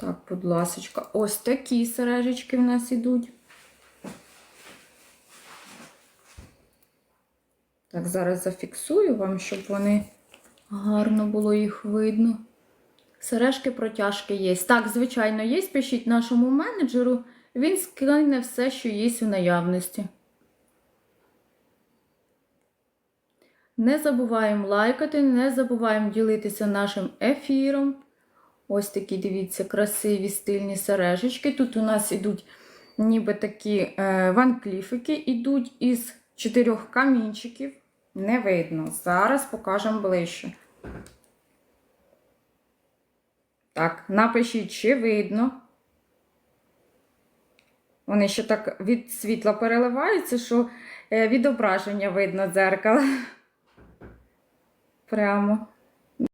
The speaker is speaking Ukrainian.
Так, будь ласочка, ось такі сережечки в нас ідуть. Так, зараз зафіксую вам, щоб вони гарно було їх видно. Сережки протяжки є. Так, звичайно, є. Пишіть нашому менеджеру, він скине все, що є в наявності. Не забуваємо лайкати, не забуваємо ділитися нашим ефіром. Ось такі, дивіться, красиві стильні сережечки. Тут у нас ідуть ніби такі е, ванкліфики, ідуть із чотирьох камінчиків. Не видно. Зараз покажемо ближче. Так, напишіть, чи видно. Вони ще так від світла переливаються, що е, відображення видно дзеркала. Прямо.